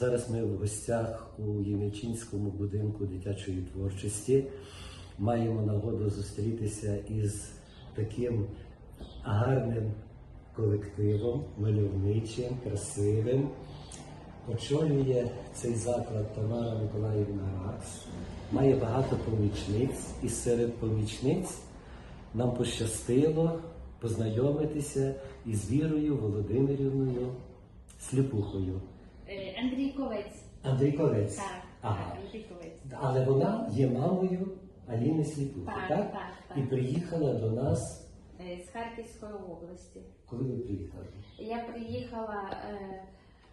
Зараз ми в гостях у Ємельчинському будинку дитячої творчості. Маємо нагоду зустрітися із таким гарним колективом, мальовничим, красивим. Очолює цей заклад Тамара Миколаївна Ракс. Має багато помічниць, і серед помічниць нам пощастило познайомитися із Вірою Володимирівною Сліпухою. Е, Андрій Ковець. Андрій Колець. Так, Ага. так, Андрій Ковець. Але вона є мамою Аліни Сліпухи, Так, так? так, так. І приїхала до нас. Е, З Харківської області. Коли ви приїхали? Я приїхала е,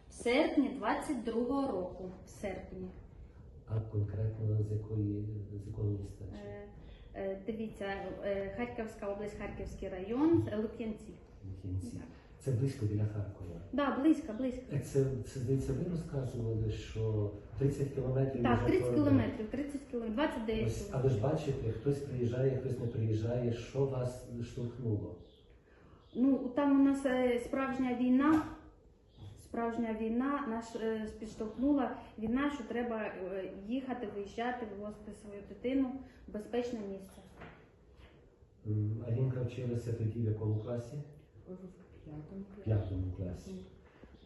в серпні 22-го року. В серпні. А конкретно з якої з якого міста? Е, е, Дивіться, е, Харківська область, Харківський район, е, Лук'янці. Це близько біля Харкова. Да, близько, близько. Е, Це, це здається, ви розказували, що 30 кілометрів. Так, 30 кілометрів, 30 кілометрів, 29 Ось, а кілометрів. ви ж бачите, хтось приїжджає, хтось не приїжджає. Що вас штовхнуло? Ну, там у нас е, справжня війна. Справжня війна нас е, підштовхнула війна, що треба е, їхати, виїжджати, вивозити свою дитину в безпечне місце. М, Алінка вчилася тоді в якому класі? В п'ятому класі.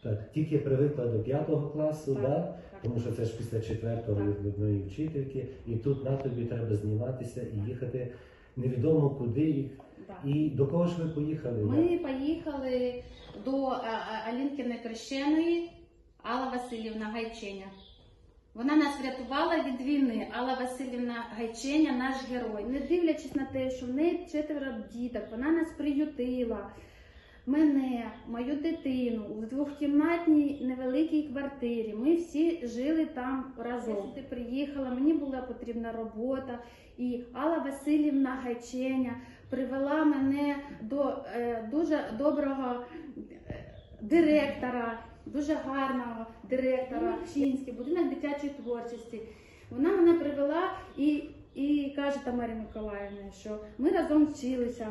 Так, тільки привикла до п'ятого класу, Так, да? так. тому що це ж після четвертого Так. від одної вчительки, і тут на тобі треба зніматися і їхати невідомо куди. Да. І до кого ж ви поїхали? Ми поїхали до е, е, Алінкиної Крещеної Алла Васильівна Гайченя. Вона нас врятувала від війни. Алла Васильівна Гайченя, наш герой. Не дивлячись на те, що в неї четверо діток, вона нас приютила. Мене, мою дитину в двохкімнатній невеликій квартирі. Ми всі жили там разом. Я сюди приїхала, мені була потрібна робота, і Алла Васильівна Гайченя привела мене до е, дуже доброго е, директора, дуже гарного директора Чинський, будинок дитячої творчості. Вона мене привела і, і каже Тамарі Миколаївні, що ми разом вчилися.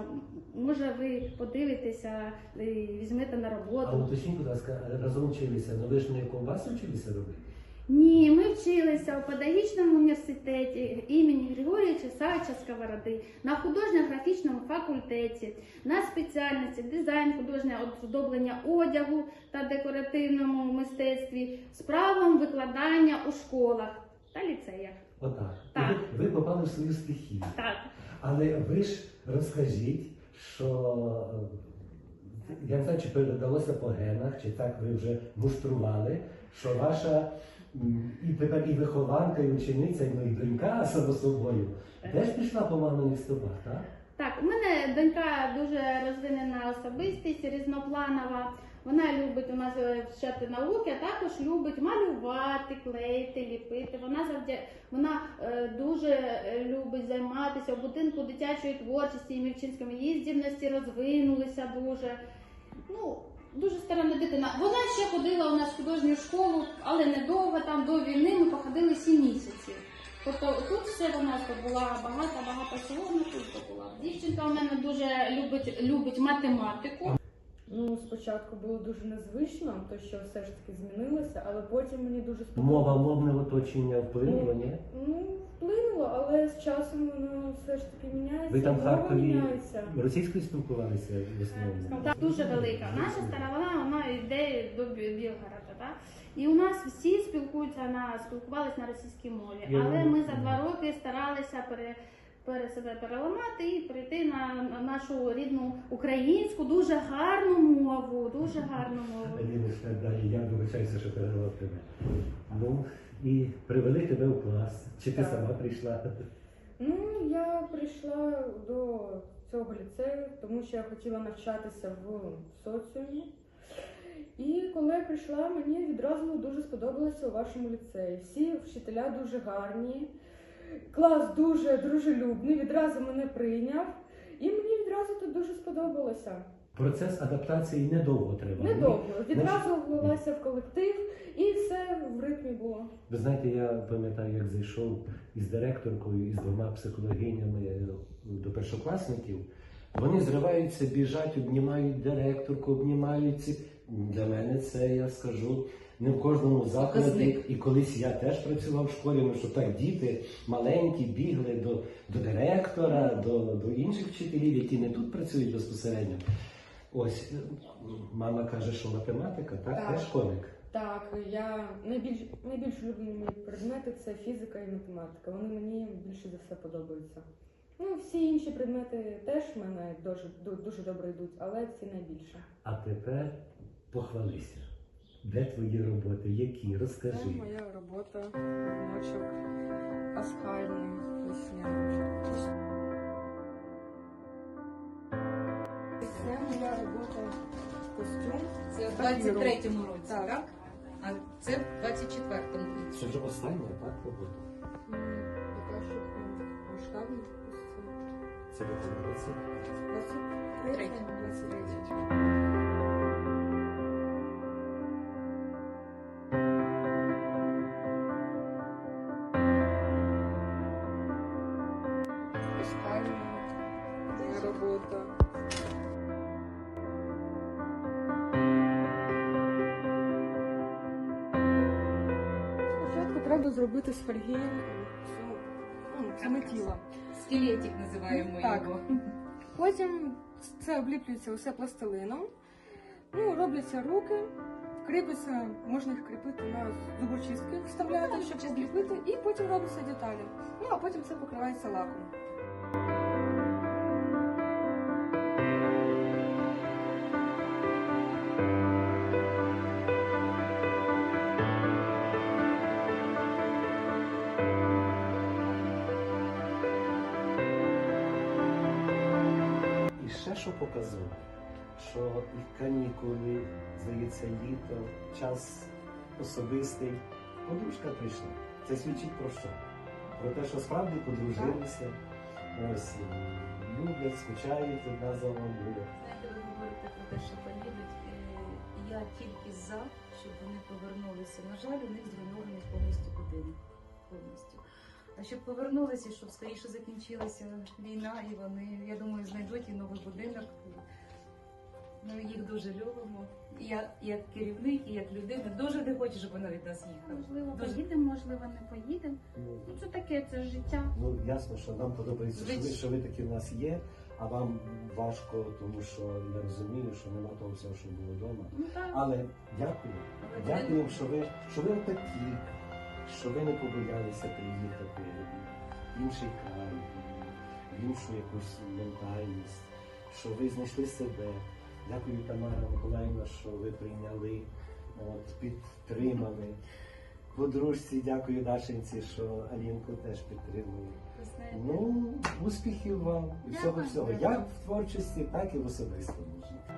Може, ви подивитеся і візьмете на А роботу. уточніть, будь ласка, разом вчилися, ну ви ж не ковбасу вчилися робити? Ні, ми вчилися у педагогічному університеті імені Григорія Савича Сковороди, на художньо-графічному факультеті, на спеціальності дизайн, художнє оздоблення одягу та декоративному мистецтві з правом викладання у школах та ліцеях. Отак. Так. Ви, ви попали в свою стихію. Так, Але ви ж розкажіть, що я не знаю, чи передалося по генах, чи так ви вже муштрували, що ваша і тепер і вихованка, і учениця, і донька само собою, теж пішла по маминих стопах, так? так, у мене донька дуже розвинена особистість, різнопланова. Вона любить у нас е, вчати науки, а також любить малювати, клеїти, ліпити. Вона завдя... вона е, дуже е, любить займатися у будинку дитячої творчості і Мівчинському. Її здібності розвинулися дуже. Ну, дуже старанна дитина. Вона ще ходила у нас в художню школу, але недовго там до війни ми походили 7 місяців. Тобто тут все вона здобула багато, багато всього вона тут здобула. Дівчинка у мене дуже любить, любить математику. Ну, спочатку було дуже незвично, то що все ж таки змінилося, але потім мені дуже Мова, сподобалося. мовне оточення вплинуло, ні? Ну, вплинуло, але з часом воно все ж таки міняється. Ви там в мова Харкові міняється. російською спілкувалися в основному? Так, дуже велика. Наша стара вона, вона йде до Бі- Білгорода. Так? І у нас всі спілкуються на спілкувалися на російській мові. Я Але ми за два роки старалися пере, пере себе переламати і прийти на, на нашу рідну українську, дуже гарну мову, дуже гарну мову. Я вибачаюся, що перервав тебе. Ну, і привели тебе в клас. Чи ти Так. сама прийшла? Ну, я прийшла до цього ліцею, тому що я хотіла навчатися в соціумі. І коли я прийшла, мені відразу дуже сподобалося у вашому ліцеї. Всі вчителя дуже гарні, клас дуже дружелюбний, відразу мене прийняв. І мені відразу тут дуже сподобалося. Процес адаптації недовго тривав. Недовго. Відразу влилася в колектив і все в ритмі було. Ви знаєте, я пам'ятаю, як зайшов із директоркою і з двома психологинями до першокласників. Вони зриваються, біжать, обнімають директорку, обнімаються. Для мене це, я скажу, не в кожному закладі. І колись я теж працював в школі, ну що так діти маленькі бігли до, до директора, до, до інших вчителів, які не тут працюють безпосередньо. Ось мама каже, що математика, так, Так. теж коник. Так, я найбільш найбільш улюблені предмети це фізика і математика. Вони мені більше за все подобаються. Ну, всі інші предмети теж в мене дуже, ду- дуже добре йдуть, але ці найбільше. А тепер Похвалися. Де твої роботи? Які? Розкажи. Це моя робота ночок пасхальний весняний. Це моя робота костюм. Це в 23-му році, так? так? А це в 24-му. році. Це вже остання, так, робота? Така, що масштабна. Це в якому році? 23-му. 23-му. Робота. Спочатку треба зробити з фольги цю, ну, саме тіло. Скелетик називаємо Так. його. Потім це обліплюється усе пластилином. Ну, робляться руки, кріпиться, можна їх кріпити на зубочистки, вставляти, Ну, щоб обліпити, і потім робляться деталі. Ну, а потім це покривається лаком. Що показово, що і канікули, здається, літо, час особистий. Подружка прийшла. Це свідчить про що? Про те, що справді подружилися, ось люблять, скучають одна за одною. Знаєте, ви говорите про те, що поїдуть. Е, Я тільки за, щоб вони повернулися. На жаль, у них зруйнований повністю будинок. Повністю. А щоб повернулися, щоб скоріше закінчилася війна, і вони, я думаю, знайдуть і новий будинок. Ми їх дуже любимо. І я як керівник, і як людина дуже не хочу, щоб вони від нас їхали. Можливо, Дуже. поїдемо, можливо, не поїдемо. Ну, Ну, це таке, це життя. Ну ясно, що нам подобається, що ви, що ви такі в нас є, а вам важко, тому що я розумію, що нема того всього, що було вдома. Ну так. Але дякую. Але Дякую, що ви, що ви такі, що ви не побоялися приїхати в інший край, в іншу якусь ментальність, що ви знайшли себе. Дякую, Тамара Миколаївна, що ви прийняли, от, підтримали. Подружці, дякую Дашенці, що Алінку теж підтримує. Ну, успіхів вам і всього-всього, як в творчості, так і в особистому житті.